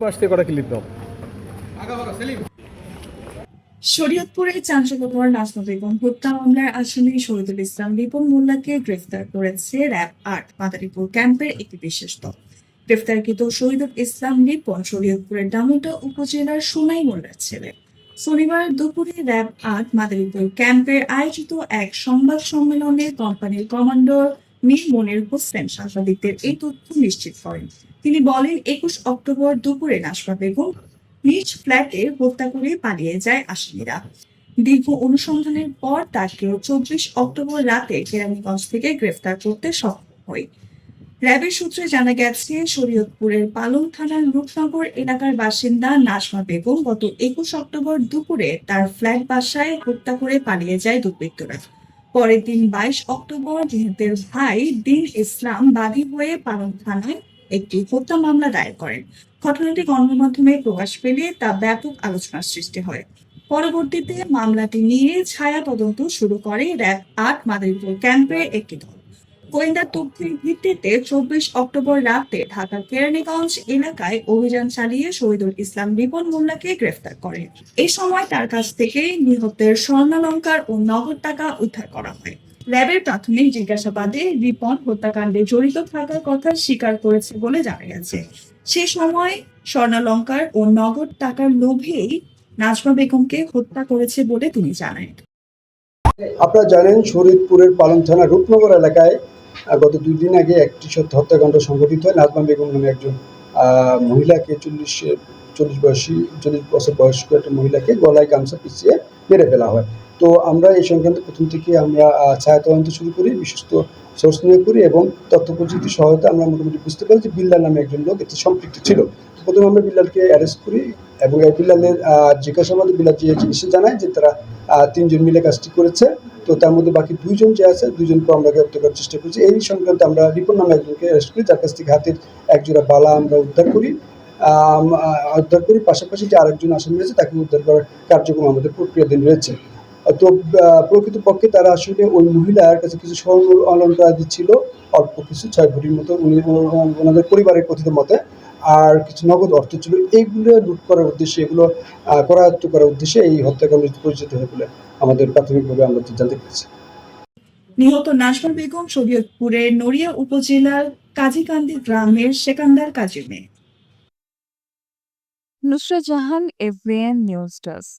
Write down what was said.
আসতে করা ক্লিপ দাও? শরীয়তপুরের চাঞ্চল্যকর বেগম হত্যা মামলার আসামি শহীদুল ইসলাম রিপন মোল্লাকে গ্রেফতার করেছে র্যাব আট, মাদারীপুর ক্যাম্পের একটি বিশেষ দল। গ্রেফতারকৃত শহীদুল ইসলাম রিপন শরীয়তপুরের ডামুটা উপজেলার সোনাই মোল্লার ছেলে। শনিবার দুপুরে র্যাব আট, মাদারীপুর ক্যাম্পের আয়োজিত এক সংবাদ সম্মেলনে কোম্পানির কমান্ডার মীর মনির হোসেন সাংবাদিকদের এই তথ্য নিশ্চিত করেন। তিনি বলেন, একুশ অক্টোবর দুপুরে নাজমা বেগম নিজ ফ্ল্যাটে হত্যা করে পালিয়ে যায় আসামিরা। দীর্ঘ অনুসন্ধানের পর তাকে চব্বিশ অক্টোবর রাতে কেরানীগঞ্জ থেকে গ্রেফতার করতে সক্ষম হয়। র্যাবের সূত্রে জানা গেছে, শরীয়তপুরের পালং থানার রূপনগর এলাকার বাসিন্দা নাজমা বেগম গত একুশ অক্টোবর দুপুরে তার ফ্ল্যাট বাসায় হত্যা করে পালিয়ে যায় দুর্বৃত্তরা। পরের দিন বাইশ অক্টোবর নিহতের ভাই দিন ইসলাম বাদী হয়ে পালং থানায় একটি হত্যা মামলা দায়ের করেন। ঘটনাটি গণমাধ্যমে প্রকাশ পেলে তা ব্যাপক আলোচনার সৃষ্টি হয়। পরবর্তীতে মামলাটি নিয়ে ছায়া তদন্ত শুরু করে র্যাব আট মাদারীপুর ক্যাম্পে একটি দল। গোয়েন্দা তথ্যের ভিত্তিতে চব্বিশ অক্টোবর রাতে ঢাকার কেরানীগঞ্জ এলাকায় অভিযান চালিয়ে শহীদুল ইসলাম রিপন মোল্লাকে গ্রেফতার করে এই সময় তার কাছ থেকে নিহতের স্বর্ণালঙ্কার ও নগদ টাকা উদ্ধার করা হয়। র্যাবের প্রাথমিক জিজ্ঞাসাবাদে রিপন হত্যাকাণ্ডে জড়িত থাকার কথা স্বীকার করেছে বলে জানা গেছে। সে সময় স্বর্ণালঙ্কার ও নগদ টাকার লোভেই নাজমা বেগমকে হত্যা করেছে বলে তিনি জানান। আপনারা জানেন শরীদপুরের পালং থানা রূপনগর এলাকায় গত দুই দিন আগে একটি সত্য হত্যাকাণ্ড সংঘটিত হয়। নাজমা বেগম নামে একজন মহিলাকে চল্লিশ চল্লিশ বয়সী, চল্লিশ বছর বয়স্ক একটা মহিলাকে গলায় গামছা পিছিয়ে মেরে ফেলা হয়। তো আমরা এই সংক্রান্ত প্রথম থেকে আমরা ছায়া তদন্ত শুরু করি, বিশ্বস্ত সোর্স নিয়োগ করি এবং তথ্য প্রযুক্তির সহায়তা আমরা মোটামুটি বুঝতে পারি যে বিল্লাল নামে একজন লোক এতে সম্পৃক্ত ছিল। প্রথমে আমরা বিল্লালকে অ্যারেস্ট করি এবং বিল্লালের জিজ্ঞাসাবাদে বিল্লাল যে জিনিসটা জানায় যে তারা তিনজন মিলে কাজটি করেছে তো তার মধ্যে বাকি দুইজন যে আছে দুইজনকে আমরা গ্রেপ্তার করার চেষ্টা করছি। এই সংক্রান্তে আমরা রিপন নামে একজনকে অ্যারেস্ট করি তার কাছ থেকে হাতের একজোড়া বালা আমরা উদ্ধার করি। উদ্ধার করি, পাশাপাশি যে আরেকজন আসামি রয়েছে, তাকে উদ্ধার করার কার্যক্রম আমাদের প্রক্রিয়াধীন রয়েছে। তো প্রকৃতপক্ষে তারা আসলে ওই মহিলার কাছে কিছু স্বর্ণ অলঙ্কার ছিল অল্প কিছু, ছয় ভরির মতো। উনি ওনাদের পরিবারের কথিত মতে আর কিছু নগদ অর্থ ছিল। এইগুলো লুট করার উদ্দেশ্যে, এগুলো করায়ত্ত করার উদ্দেশ্যে এই হত্যাকাণ্ড পরিচিত হয়ে বলে আমাদের প্রাথমিকভাবে আমরা জানতে পেরেছি নিহত নাজমা বেগম শরীয়তপুরের নড়িয়া উপজেলার কাজীকান্দি গ্রামের সেকান্দার কাজী মেয়ে। Nusra Jahan FBN news desk.